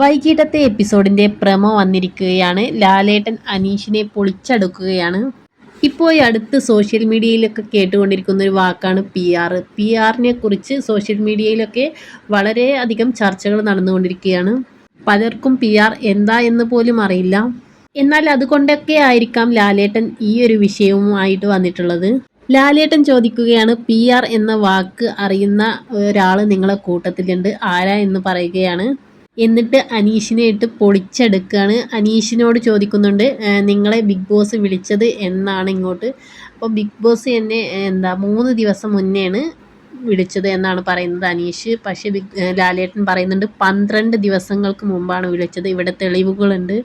വൈകിട്ടത്തെ എപ്പിസോഡിന്റെ പ്രമോ വന്നിരിക്കുകയാണ്. ലാലേട്ടൻ അനീഷിനെ പൊളിച്ചടുക്കുകയാണ്. ഇപ്പോൾ അടുത്ത് സോഷ്യൽ മീഡിയയിലൊക്കെ കേട്ടുകൊണ്ടിരിക്കുന്ന ഒരു വാക്കാണ് പി ആർ പി ആറിനെ കുറിച്ച് സോഷ്യൽ മീഡിയയിലൊക്കെ വളരെയധികം ചർച്ചകൾ നടന്നുകൊണ്ടിരിക്കുകയാണ്. പലർക്കും പി ആർ എന്താ എന്ന് പോലും അറിയില്ല. എന്നാൽ അതുകൊണ്ടൊക്കെ ആയിരിക്കാം ലാലേട്ടൻ ഈ ഒരു വിഷയവുമായിട്ട് വന്നിട്ടുള്ളത്. ലാലേട്ടൻ ചോദിക്കുകയാണ് പി ആർ എന്ന വാക്ക് അറിയുന്ന ഒരാൾ നിങ്ങളെ കൂട്ടത്തിലുണ്ട്. ആരാ എന്ന് പറയുകയാണ്. എന്നിട്ട് അനീഷിനെ ഇട്ട് പൊളിച്ചെടുക്കുകയാണ് അനീഷിനോട് ചോദിക്കുന്നുണ്ട് നിങ്ങളെ ബിഗ് ബോസ് വിളിച്ചത് എന്നാണ് ഇങ്ങോട്ട്? അപ്പോൾ ബിഗ് ബോസ് എന്നെ എന്താ മൂന്ന് ദിവസം മുന്നെയാണ് വിളിച്ചത് എന്നാണ് പറയുന്നത് അനീഷ്. പക്ഷേ ബിഗ് ലാലേട്ടൻ പറയുന്നുണ്ട് പന്ത്രണ്ട് ദിവസങ്ങൾക്ക് മുമ്പാണ് വിളിച്ചത്. ഇവിടെ തെളിവുകളുണ്ട്.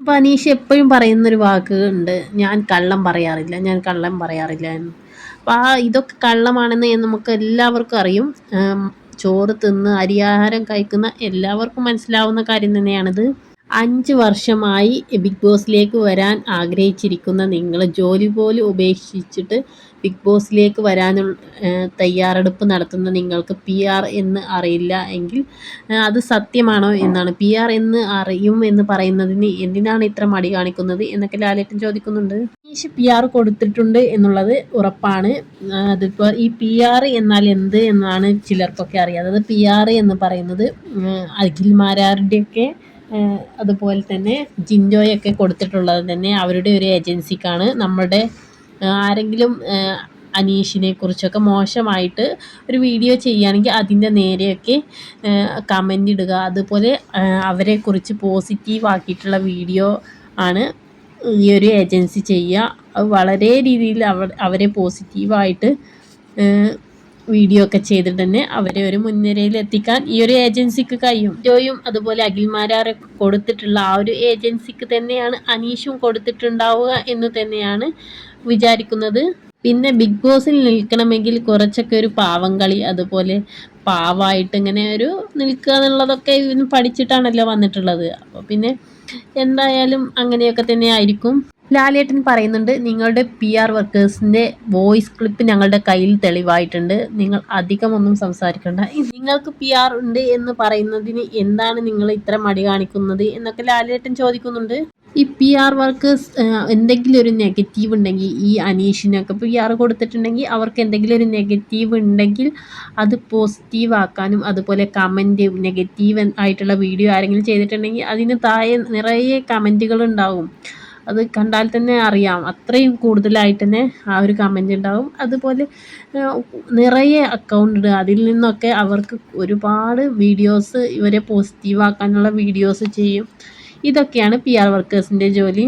അപ്പോൾ അനീഷ് എപ്പോഴും പറയുന്നൊരു വാക്ക് ഉണ്ട് ഞാൻ കള്ളം പറയാറില്ല ഞാൻ കള്ളം പറയാറില്ല എന്ന്. അപ്പോൾ ആ ഇതൊക്കെ കള്ളമാണെന്ന് നമുക്ക് എല്ലാവർക്കും അറിയും. ചോറ് തിന്ന് അരിയാഹാരം കഴിക്കുന്ന എല്ലാവർക്കും മനസ്സിലാവുന്ന കാര്യം തന്നെയാണിത്. അഞ്ച് വർഷമായി ബിഗ് ബോസിലേക്ക് വരാൻ ആഗ്രഹിച്ചിരിക്കുന്ന നിങ്ങൾ ജോലി പോലും ഉപേക്ഷിച്ചിട്ട് ബിഗ് ബോസിലേക്ക് വരാനുള്ള തയ്യാറെടുപ്പ് നടത്തുന്ന നിങ്ങൾക്ക് പി ആർ എന്ന് അറിയില്ല എങ്കിൽ അത് സത്യമാണോ എന്നാണ്. പി ആർ എന്ന് അറിയും എന്ന് പറയുന്നതിന് എന്തിനാണ് ഇത്ര മടി കാണിക്കുന്നത് എന്നൊക്കെ ലാലേട്ടൻ ചോദിക്കുന്നുണ്ട്. ഈശ് പി ആർ കൊടുത്തിട്ടുണ്ട് എന്നുള്ളത് ഉറപ്പാണ്. അതിപ്പോൾ ഈ പി ആർ എന്നാൽ എന്ത് എന്നാണ് ചിലർക്കൊക്കെ അറിയാത്തത് പി ആർ എന്ന് പറയുന്നത് അഖിൽമാരാരുടെയൊക്കെ അതുപോലെ തന്നെ ജിൻജോയൊക്കെ കൊടുത്തിട്ടുള്ളത് തന്നെ അവരുടെ ഒരു ഏജൻസിക്കാണ്. നമ്മുടെ ആരെങ്കിലും അനീഷിനെ കുറിച്ചൊക്കെ മോശമായിട്ട് ഒരു വീഡിയോ ചെയ്യുകയാണെങ്കിൽ അതിന്റെ നേരെയൊക്കെ കമന്റ് ഇടുക. അതുപോലെ അവരെക്കുറിച്ച് പോസിറ്റീവ് ആക്കിയിട്ടുള്ള വീഡിയോ ആണ് ഈ ഒരു ഏജൻസി ചെയ്യുക. വളരെ രീതിയിൽ അവരെ പോസിറ്റീവായിട്ട് വീഡിയോ ഒക്കെ ചെയ്തിട്ട് തന്നെ അവരെ ഒരു മുൻനിരയിൽ എത്തിക്കാൻ ഈ ഒരു ഏജൻസിക്ക് കഴിയും. ജോയും അതുപോലെ അഖിൽമാരാറെ കൊടുത്തിട്ടുള്ള ആ ഒരു ഏജൻസിക്ക് തന്നെയാണ് അനീഷും കൊടുത്തിട്ടുണ്ടാവുക എന്ന് തന്നെയാണ് വിചാരിക്കുന്നത്. പിന്നെ ബിഗ് ബോസിൽ നിൽക്കണമെങ്കിൽ കുറച്ചൊക്കെ ഒരു പാവം കളി അതുപോലെ പാവായിട്ട് ഇങ്ങനെ ഒരു നിൽക്കുക എന്നുള്ളതൊക്കെ ഇവന് പഠിച്ചിട്ടാണല്ലോ വന്നിട്ടുള്ളത്. അപ്പോൾ പിന്നെ എന്തായാലും അങ്ങനെയൊക്കെ തന്നെ ആയിരിക്കും. ലാലേട്ടൻ പറയുന്നുണ്ട് നിങ്ങളുടെ പി ആർ വർക്കേഴ്സിന്റെ വോയിസ് ക്ലിപ്പ് ഞങ്ങളുടെ കയ്യിൽ തെളിവായിട്ടുണ്ട്. നിങ്ങൾ അധികമൊന്നും സംസാരിക്കണ്ട. നിങ്ങൾക്ക് പി ആർ ഉണ്ട് എന്ന് പറയുന്നതിന് എന്താണ് നിങ്ങൾ ഇത്ര മടി കാണിക്കുന്നത്? എന്നൊക്കെ ലാലേട്ടൻ ചോദിക്കുന്നുണ്ട്. ഈ പി ആർ വർക്കേഴ്സ് എന്തെങ്കിലും ഒരു നെഗറ്റീവ് ഉണ്ടെങ്കിൽ ഈ അനീഷിനൊക്കെ പി ആർ കൊടുത്തിട്ടുണ്ടെങ്കിൽ അവർക്ക് എന്തെങ്കിലും ഒരു നെഗറ്റീവ് ഉണ്ടെങ്കിൽ അത് പോസിറ്റീവ് ആക്കാനും അതുപോലെ കമന്റ് നെഗറ്റീവ് ആയിട്ടുള്ള വീഡിയോ ആരെങ്കിലും ചെയ്തിട്ടുണ്ടെങ്കിൽ അതിന് താഴെ നിറയെ കമന്റുകൾ ഉണ്ടാവും. അത് കണ്ടാൽ തന്നെ അറിയാം. അത്രയും കൂടുതലായിട്ട് തന്നെ ആ ഒരു കമന്റ് ഉണ്ടാവും. അതുപോലെ നിറയെ അക്കൗണ്ട് അതിൽ നിന്നൊക്കെ അവർക്ക് ഒരുപാട് വീഡിയോസ് ഇവരെ പോസിറ്റീവ് ആക്കാനുള്ള വീഡിയോസ് ചെയ്യും. ഇതൊക്കെയാണ് പി ആർ വർക്കേഴ്സിന്റെ ജോലി.